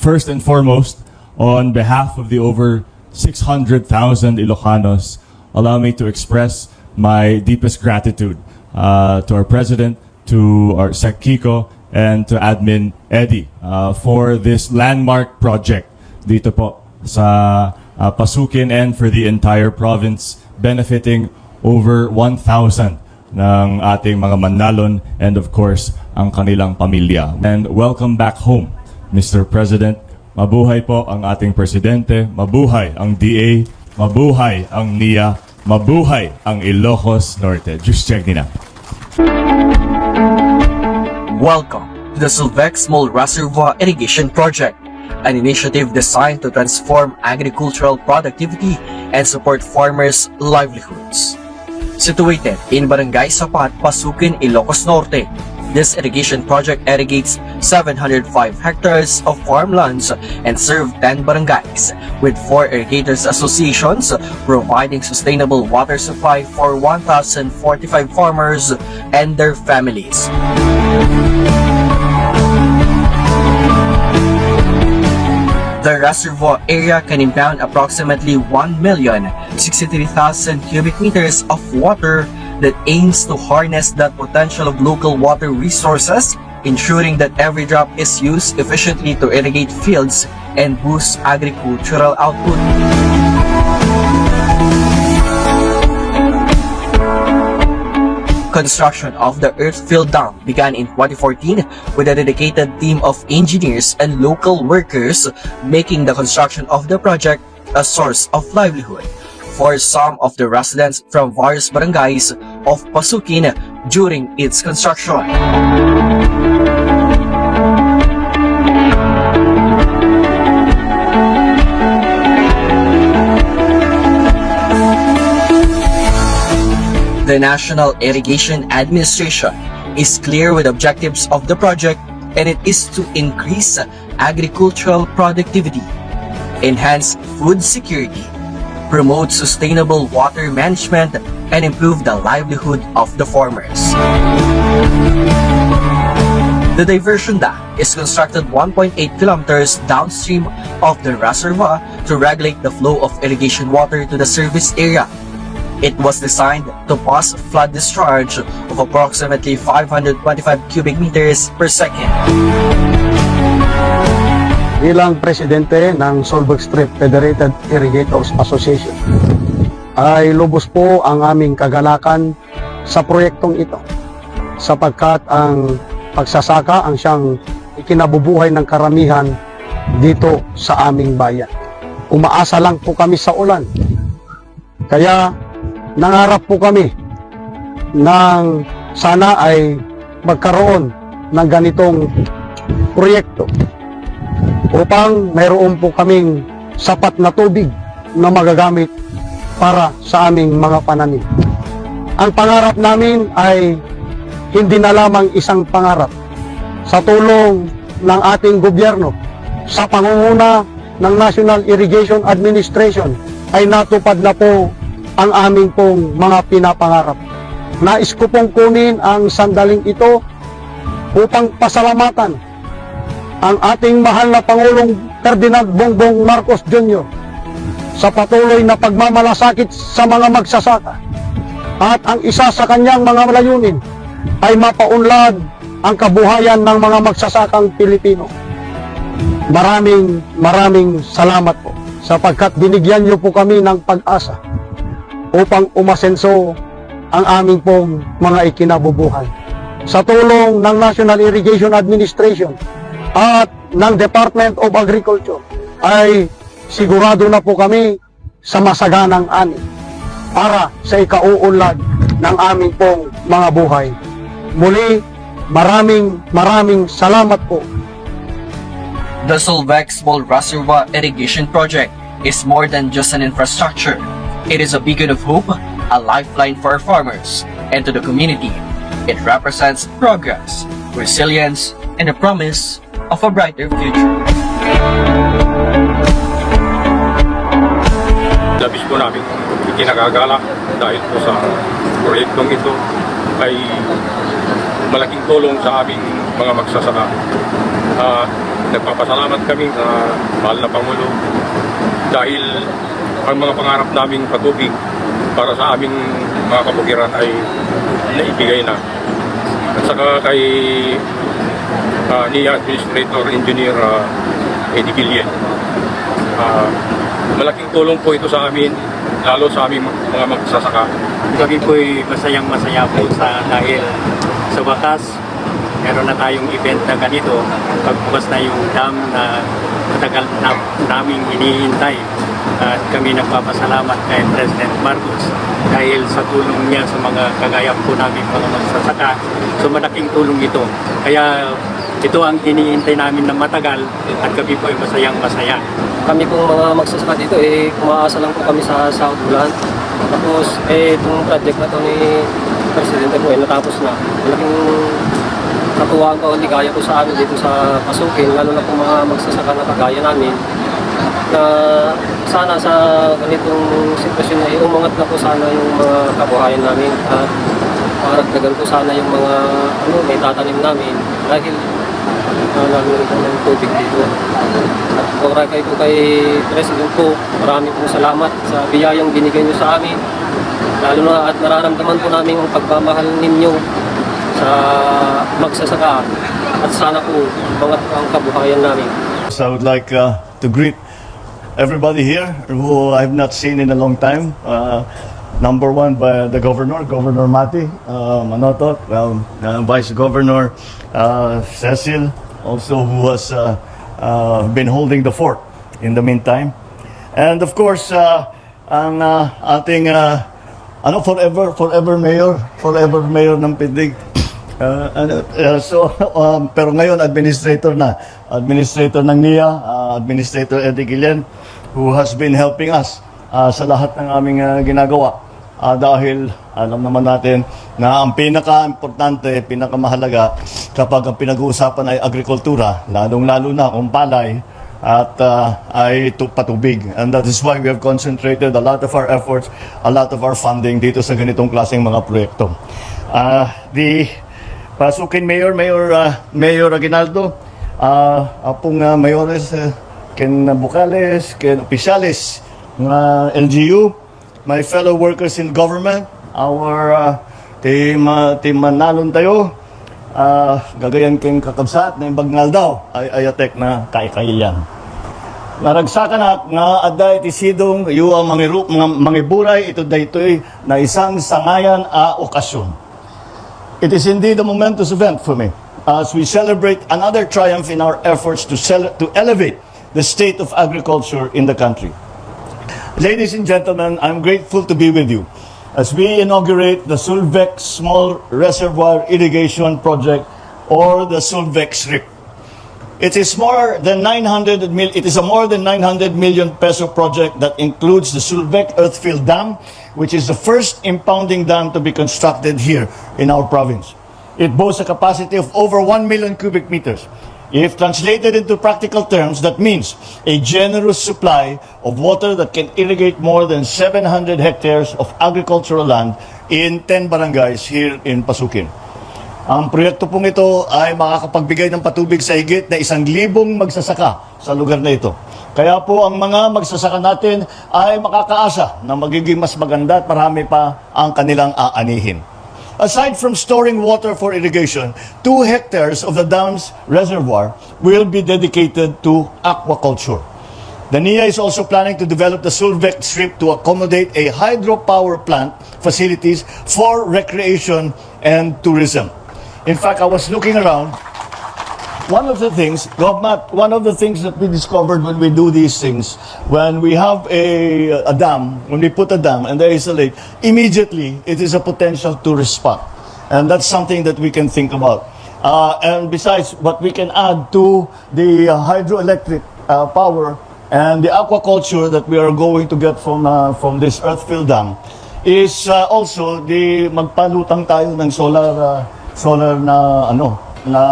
first and foremost, on behalf of the over 600,000 Ilocanos, allow me to express my deepest gratitude uh, to our president, to our Sec Kiko, and to admin Eddie uh, for this landmark project dito po sa uh, Pasukin and for the entire province benefiting over 1,000 ng ating mga manlalon and of course ang kanilang pamilya. And welcome back home, Mr. President. Mabuhay po ang ating presidente, mabuhay ang DA, mabuhay ang NIA, mabuhay ang Ilocos Norte. Just check nina. Welcome to the Silvex Small Reservoir Irrigation Project, an initiative designed to transform agricultural productivity and support farmers' livelihoods. Situated in Barangay Sapat, Pasukin, Ilocos Norte, this irrigation project irrigates 705 hectares of farmlands and serve 10 barangays, with 4 irrigators associations providing sustainable water supply for 1,045 farmers and their families. The reservoir area can impound approximately 1,063,000 cubic meters of water that aims to harness that potential of local water resources, ensuring that every drop is used efficiently to irrigate fields and boost agricultural output. Construction of the Earthfield Dam began in 2014 with a dedicated team of engineers and local workers making the construction of the project a source of livelihood for some of the residents from various barangays of Pasukin during its construction. The National Irrigation Administration is clear with objectives of the project and it is to increase agricultural productivity, enhance food security, promote sustainable water management, and improve the livelihood of the farmers. The diversion dam is constructed 1.8 kilometers downstream of the reservoir to regulate the flow of irrigation water to the service area. It was designed to pass flood discharge of approximately 525 cubic meters per second. bilang presidente ng Solberg Strip Federated Irrigators Association ay lubos po ang aming kagalakan sa proyektong ito sapagkat ang pagsasaka ang siyang ikinabubuhay ng karamihan dito sa aming bayan. Umaasa lang po kami sa ulan. Kaya nangarap po kami ng sana ay magkaroon ng ganitong proyekto upang mayroon po kaming sapat na tubig na magagamit para sa aming mga pananim. Ang pangarap namin ay hindi na lamang isang pangarap. Sa tulong ng ating gobyerno, sa pangunguna ng National Irrigation Administration, ay natupad na po ang aming pong mga pinapangarap. Nais ko pong kunin ang sandaling ito upang pasalamatan ang ating mahal na Pangulong Ferdinand Bongbong Marcos Jr. sa patuloy na pagmamalasakit sa mga magsasaka at ang isa sa kanyang mga layunin ay mapaunlad ang kabuhayan ng mga magsasakang Pilipino. Maraming maraming salamat po sapagkat binigyan niyo po kami ng pag-asa upang umasenso ang aming pong mga ikinabubuhay. Sa tulong ng National Irrigation Administration, at ng Department of Agriculture ay sigurado na po kami sa masaganang ani para sa ikauunlad ng aming pong mga buhay. Muli, maraming maraming salamat po. The Solvex Small Reservoir Irrigation Project is more than just an infrastructure. It is a beacon of hope, a lifeline for our farmers, and to the community. It represents progress, resilience, and a promise of a brighter future. labis po namin ikinagagala dahil po sa proyektong ito ay malaking tulong sa aming mga magsasaka. Ah, nagpapasalamat kami sa mahal na Pangulo dahil ang mga pangarap naming patubig para sa aming mga kabukiran ay naibigay na. At saka kay uh, ni Administrator Engineer uh, Eddie Gillian. Ah, malaking tulong po ito sa amin, lalo sa aming mga magsasaka. Kami po'y masayang masaya po sa dahil sa wakas meron na tayong event na ganito pagbukas na yung dam na matagal na naming hinihintay at kami nagpapasalamat kay President Marcos dahil sa tulong niya sa mga kagaya po namin mga magsasaka so malaking tulong ito kaya ito ang hinihintay namin na matagal at kami po ay masayang masaya kami pong mga magsasaka dito eh umaasa lang po kami sa South Bulan. Tapos eh itong project na to ni Presidente po eh natapos na. Malaking katuwaan pa o ligaya po sa amin dito sa Pasukin, lalo na po mga magsasaka na kagaya namin na sana sa ganitong sitwasyon ay umangat na po sana yung mga kabuhayan namin at maragdagan po sana yung mga ano, may tatanim namin dahil uh, lalo rin ng tubig dito. At oray kayo po kay President po, marami pong salamat sa biyayang binigay niyo sa amin. Lalo na at nararamdaman po namin ang pagmamahal ninyo sa magsasaka at sana po umangat po ang kabuhayan namin. So I would like uh, to greet everybody here who I've not seen in a long time. Uh, number one, by the governor, Governor Mati uh, Manoto, well, uh, Vice Governor uh, Cecil, also who has uh, uh, been holding the fort in the meantime. And of course, uh, ang uh, ating uh, ano forever forever mayor, forever mayor ng Pindig. Uh, uh, so, um, pero ngayon, administrator na. Administrator ng NIA, uh, Administrator Eddie Guillen, who has been helping us uh, sa lahat ng aming uh, ginagawa. Uh, dahil alam naman natin na ang pinaka-importante, pinakamahalaga kapag ang pinag-uusapan ay agrikultura, lalong-lalo na kung palay, at uh, ay tu- patubig. And that is why we have concentrated a lot of our efforts, a lot of our funding dito sa ganitong klaseng mga proyekto. Uh, the Pasukin Mayor, Mayor, uh, Mayor Aguinaldo, uh, apong uh, mayores, uh, ken Bucales, ken opisyalis ng LGU, my fellow workers in government, our uh, team, uh, team Manalon tayo, uh, gagayan king kakabsat na yung bagnal daw, ay ayatek na kaikaiyan. Naragsakan na nga aday ti sidong yu ang mangiru, mga mangiburay ito daytoy na isang sangayan a okasyon. It is indeed a momentous event for me as we celebrate another triumph in our efforts to, to elevate the state of agriculture in the country. Ladies and gentlemen, I'm grateful to be with you as we inaugurate the Sulvec Small Reservoir Irrigation Project or the Sulvec SRIP. It is more than 900 mil, it is a more than 900 million peso project that includes the Sulvec Earthfield Dam, which is the first impounding dam to be constructed here in our province. It boasts a capacity of over 1 million cubic meters. If translated into practical terms, that means a generous supply of water that can irrigate more than 700 hectares of agricultural land in 10 barangays here in Pasukin. Ang proyekto pong ito ay makakapagbigay ng patubig sa higit na isang libong magsasaka sa lugar na ito. Kaya po ang mga magsasaka natin ay makakaasa na magiging mas maganda at marami pa ang kanilang aanihin. Aside from storing water for irrigation, two hectares of the dam's reservoir will be dedicated to aquaculture. The NIA is also planning to develop the Sulvec Strip to accommodate a hydropower plant facilities for recreation and tourism. In fact, I was looking around. One of the things, Govmat, one of the things that we discovered when we do these things, when we have a, a dam, when we put a dam and there is a lake, immediately it is a potential tourist spot. And that's something that we can think about. Uh, and besides, what we can add to the hydroelectric uh, power and the aquaculture that we are going to get from, uh, from this Earthfield Dam is uh, also the magpalutang tayo ng solar uh, solar na ano na,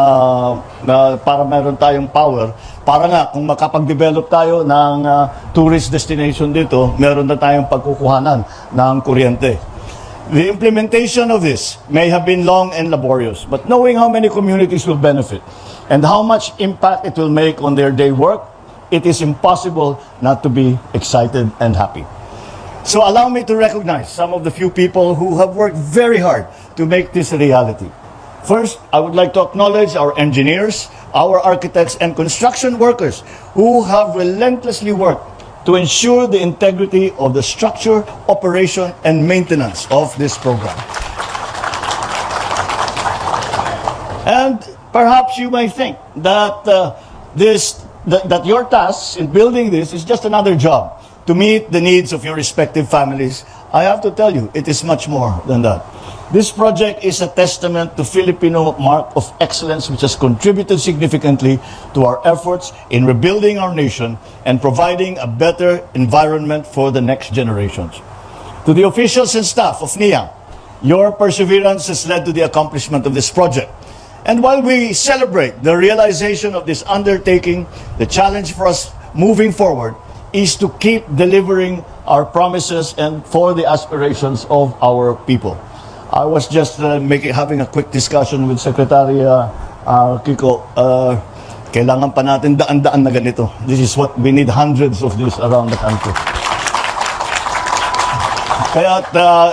na para meron tayong power para nga kung makapag-develop tayo ng uh, tourist destination dito meron na tayong pagkukuhanan ng kuryente The implementation of this may have been long and laborious, but knowing how many communities will benefit and how much impact it will make on their day work, it is impossible not to be excited and happy. So allow me to recognize some of the few people who have worked very hard to make this a reality. First, I would like to acknowledge our engineers, our architects, and construction workers who have relentlessly worked to ensure the integrity of the structure, operation, and maintenance of this program. And perhaps you may think that uh, this that, that your task in building this is just another job to meet the needs of your respective families. I have to tell you, it is much more than that. This project is a testament to Filipino mark of excellence which has contributed significantly to our efforts in rebuilding our nation and providing a better environment for the next generations. To the officials and staff of NIA, your perseverance has led to the accomplishment of this project. And while we celebrate the realization of this undertaking, the challenge for us moving forward is to keep delivering our promises and for the aspirations of our people. I was just uh, making having a quick discussion with Secretary uh, uh, Kiko. Uh, kailangan pa natin daan-daan na ganito. This is what we need hundreds of this around the country. Kaya uh,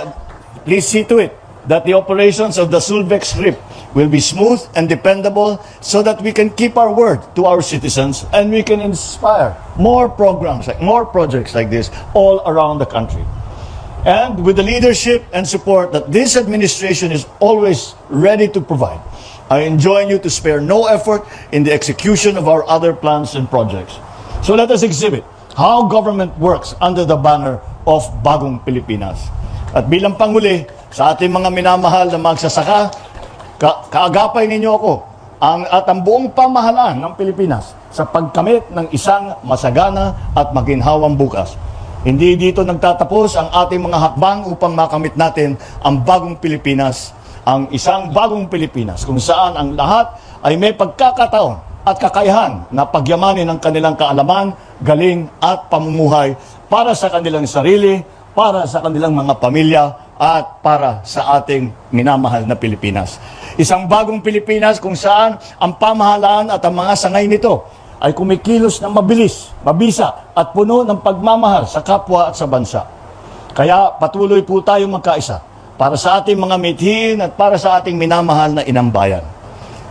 please see to it that the operations of the Sulvex strip will be smooth and dependable so that we can keep our word to our citizens and we can inspire more programs, like more projects like this all around the country. And with the leadership and support that this administration is always ready to provide, I enjoin you to spare no effort in the execution of our other plans and projects. So let us exhibit how government works under the banner of Bagong Pilipinas. At bilang panguli, sa ating mga minamahal na magsasaka, ka- kaagapay ninyo ako ang, at ang buong pamahalaan ng Pilipinas sa pagkamit ng isang masagana at maginhawang bukas. Hindi dito nagtatapos ang ating mga hakbang upang makamit natin ang bagong Pilipinas, ang isang bagong Pilipinas kung saan ang lahat ay may pagkakataon at kakayahan na pagyamanin ang kanilang kaalaman, galing at pamumuhay para sa kanilang sarili, para sa kanilang mga pamilya at para sa ating minamahal na Pilipinas. Isang bagong Pilipinas kung saan ang pamahalaan at ang mga sangay nito ay kumikilos ng mabilis, mabisa at puno ng pagmamahal sa kapwa at sa bansa. Kaya patuloy po tayong magkaisa para sa ating mga mithiin at para sa ating minamahal na inang bayan.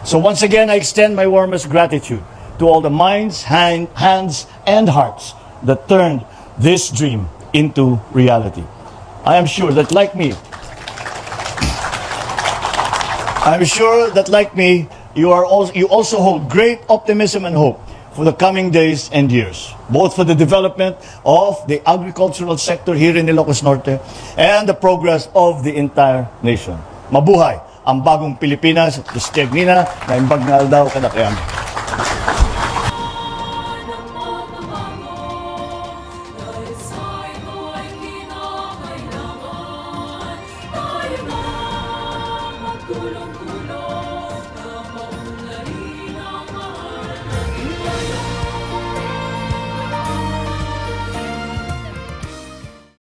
So once again, I extend my warmest gratitude to all the minds, hand, hands, and hearts that turned this dream into reality. I am sure that like me, I'm sure that like me, you are also, you also hold great optimism and hope for the coming days and years, both for the development of the agricultural sector here in Ilocos Norte and the progress of the entire nation. Mabuhay ang bagong Pilipinas, Tustiag Nina, na imbag na daw kadakyan.